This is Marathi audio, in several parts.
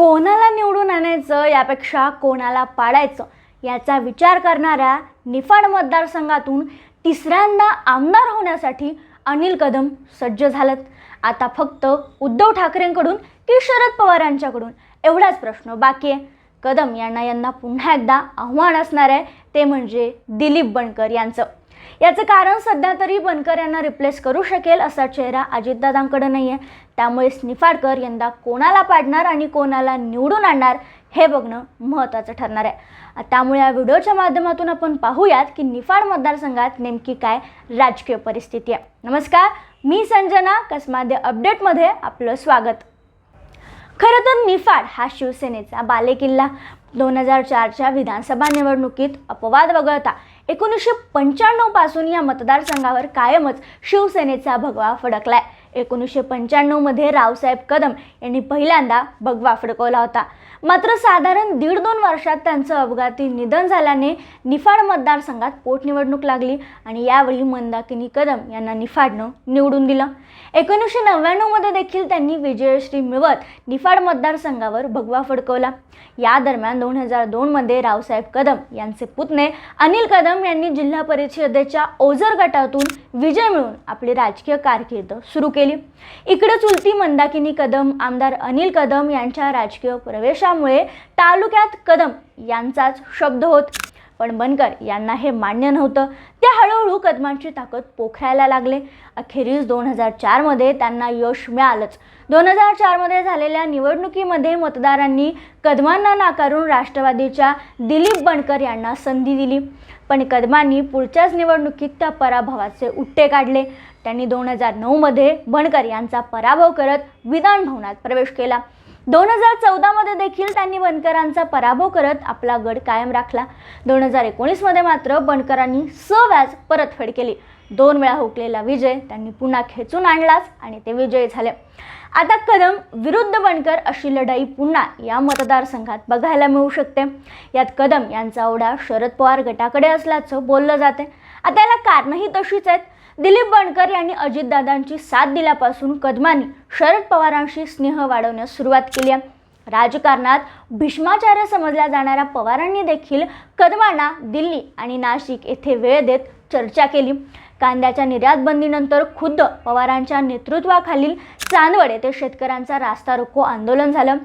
कोणाला निवडून आणायचं यापेक्षा कोणाला पाडायचं? याचा विचार करणाऱ्या निफाड मतदारसंघातून तिसऱ्यांदा आमदार होण्यासाठी अनिल कदम सज्ज झालेत. आता फक्त उद्धव ठाकरेंकडून की शरद पवार यांच्याकडून एवढाच प्रश्न बाकी आहे. कदम यांना यांना पुन्हा एकदा आव्हान असणार आहे ते म्हणजे दिलीप बनकर यांचं. याचं कारण सध्या तरी बनकर यांना रिप्लेस करू शकेल असा चेहरा अजितदादांकडे नाही आहे त्यामुळे निफाडकर यंदा कोणाला पाडणार आणि कोणाला निवडून आणणार हे बघणं महत्त्वाचं ठरणार आहे. त्यामुळे या व्हिडिओच्या माध्यमातून आपण पाहूयात की निफाड मतदारसंघात नेमकी काय राजकीय परिस्थिती आहे. नमस्कार मी संजना कसमादे अपडेटमध्ये आपलं स्वागत. खरं तर निफाड हा शिवसेनेचा बालेकिल्ला. दोन हजार चारच्या विधानसभा निवडणुकीत अपवाद वगळता. एकोणीसशे पंच्याण्णवपासून या मतदारसंघावर कायमच शिवसेनेचा भगवा फडकलाय. एकोणीसशे पंच्याण्णवमध्ये रावसाहेब कदम यांनी पहिल्यांदा भगवा फडकवला होता. मात्र साधारण दीड दोन वर्षात त्यांचं अपघाती निधन झाल्याने निफाड मतदारसंघात पोटनिवडणूक लागली आणि यावेळी मंदाकिनी कदम यांना निफाडनं निवडून दिलं. एकोणीसशे नव्याण्णवमध्ये देखील त्यांनी विजयश्री मिळवत निफाड मतदारसंघावर भगवा फडकवला. या दरम्यान दोन हजार दोनमध्ये रावसाहेब कदम यांचे पुतणे अनिल कदम यांनी जिल्हा परिषदेच्या ओझर गटातून विजय मिळवून आपली राजकीय कारकीर्द सुरू केली. इकडे चुलती मंदाकिनी कदम आमदार अनिल कदम यांच्या राजकीय प्रवेशामुळे तालुक्यात कदम यांचाच शब्द होत. पण बनकर यांना हे मान्य नव्हतं. ते हळूहळू कदमांची ताकद पोखरायला लागले. अखेरीस दोन हजार चारमध्ये त्यांना यश मिळालंच. दोन हजार चारमध्ये झालेल्या निवडणुकीमध्ये मतदारांनी कदमांना नाकारून राष्ट्रवादीच्या दिलीप बनकर यांना संधी दिली. पण कदमांनी पुढच्याच निवडणुकीत त्या पराभवाचे उट्टे काढले. त्यांनी दोन हजार नऊमध्ये बनकर यांचा पराभव करत विधान भवनात प्रवेश केला. दोन हजार चौदामध्ये देखील त्यांनी बनकरांचा पराभव करत आपला गड कायम राखला. दोन हजार एकोणीसमध्ये मात्र बनकरांनी सव्याज परतफेड केली. दोन वेळा हुकलेला विजय त्यांनी पुन्हा खेचून आणलाच आणि ते विजयी झाले. आता कदम विरुद्ध बनकर अशी लढाई पुन्हा या मतदारसंघात बघायला मिळू शकते. यात कदम यांचा ओढा शरद पवार गटाकडे असल्याचं बोललं जाते. आता याला कारणंही तशीच आहेत. दिलीप बनकर यांनी अजितदादांची साथ दिल्यापासून कदमांनी शरद पवारांशी स्नेह वाढवण्यास सुरुवात केली आहे. राजकारणात भीष्माचार्य समजल्या जाणाऱ्या पवारांनी देखील कदमांना दिल्ली आणि नाशिक येथे वेळ देत चर्चा केली. कांद्याच्या निर्यात बंदीनंतर खुद्द पवारांच्या नेतृत्वाखालील चांदवड येथे शेतकऱ्यांचा रास्ता रोको आंदोलन झालं.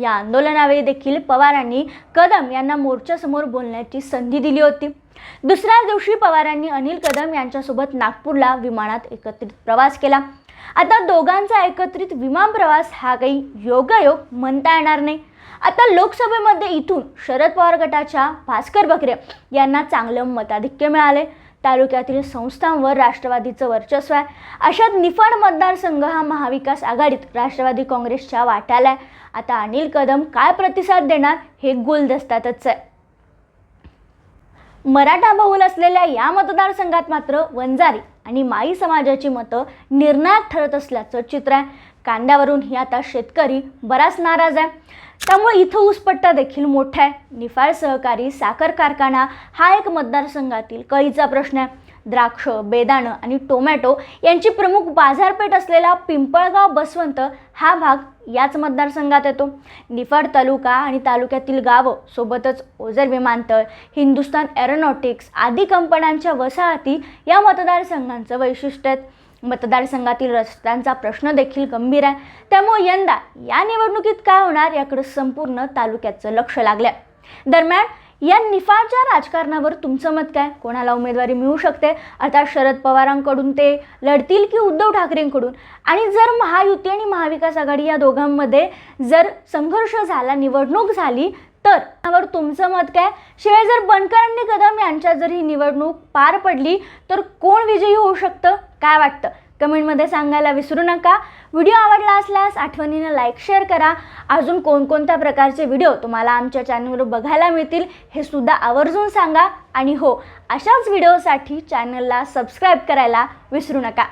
या आंदोलनावेळी देखील पवारांनी कदम यांना मोर्चासमोर बोलण्याची संधी दिली होती. दुसऱ्याच दिवशी पवारांनी अनिल कदम यांच्यासोबत नागपूरला विमानात एकत्रित प्रवास केला. आता दोघांचा एकत्रित विमान प्रवास हा काही योगायोग म्हणता येणार नाही. आता लोकसभेमध्ये इथून शरद पवार गटाच्या भास्कर बकरे यांना चांगलं मताधिक्य मिळाले तालुक्यातील संस्थांवर राष्ट्रवादीचं वर्चस्व आहे. अशात निफाड मतदारसंघ हा महाविकास आघाडीत राष्ट्रवादी काँग्रेसच्या वाट्याला आहे. आता अनिल कदम काय प्रतिसाद देणार हे गुलदस्त्यातच आहे. मराठा बहुल असलेल्या या मतदारसंघात मात्र वंजारी आणि माई समाजाची मतं निर्णायक ठरत असल्याचं चित्र आहे. कांद्यावरून ही आता शेतकरी बराच नाराज आहे. त्यामुळे इथं ऊसपट्टा देखील मोठा आहे. निफाड सहकारी साखर कारखाना हा एक मतदारसंघातील कळीचा प्रश्न आहे. द्राक्ष बेदाणं आणि टोमॅटो यांची प्रमुख बाजारपेठ असलेला पिंपळगाव बसवंत हा भाग याच मतदारसंघात येतो. निफाड तालुका आणि तालुक्यातील गावं सोबतच ओझर विमानतळ हिंदुस्तान एरोनॉटिक्स आदी कंपन्यांच्या वसाहती या मतदारसंघांचं वैशिष्ट्य आहेत. मतदारसंघातील रस्त्यांचा प्रश्न देखील गंभीर आहे. त्यामुळे यंदा या निवडणुकीत काय होणार याकडे संपूर्ण तालुक्याचं लक्ष लागलं दरम्यान या निफाडच्या राजकारणावर तुमचं मत काय? कोणाला उमेदवारी मिळू शकते? अर्थात शरद पवारांकडून ते लढतील की उद्धव ठाकरेंकडून? आणि जर महायुती आणि महाविकास आघाडी या दोघांमध्ये जर संघर्ष झाला निवडणूक झाली तर त्यावर तुमचं मत काय? शिवाय जर बनकर आणि कदम यांच्या जर ही निवडणूक पार पडली तर कोण विजयी होऊ शकतं? काय वाटतं? कमेंटमध्ये सांगायला विसरू नका. व्हिडिओ आवडला असल्यास आठवणीनं लाईक शेअर करा. अजून कोणकोणत्या प्रकारचे व्हिडिओ तुम्हाला आमच्या चॅनलवर बघायला मिळतील हे सुद्धा आवर्जून सांगा. आणि हो अशाच व्हिडिओसाठी चॅनलला सबस्क्राईब करायला विसरू नका.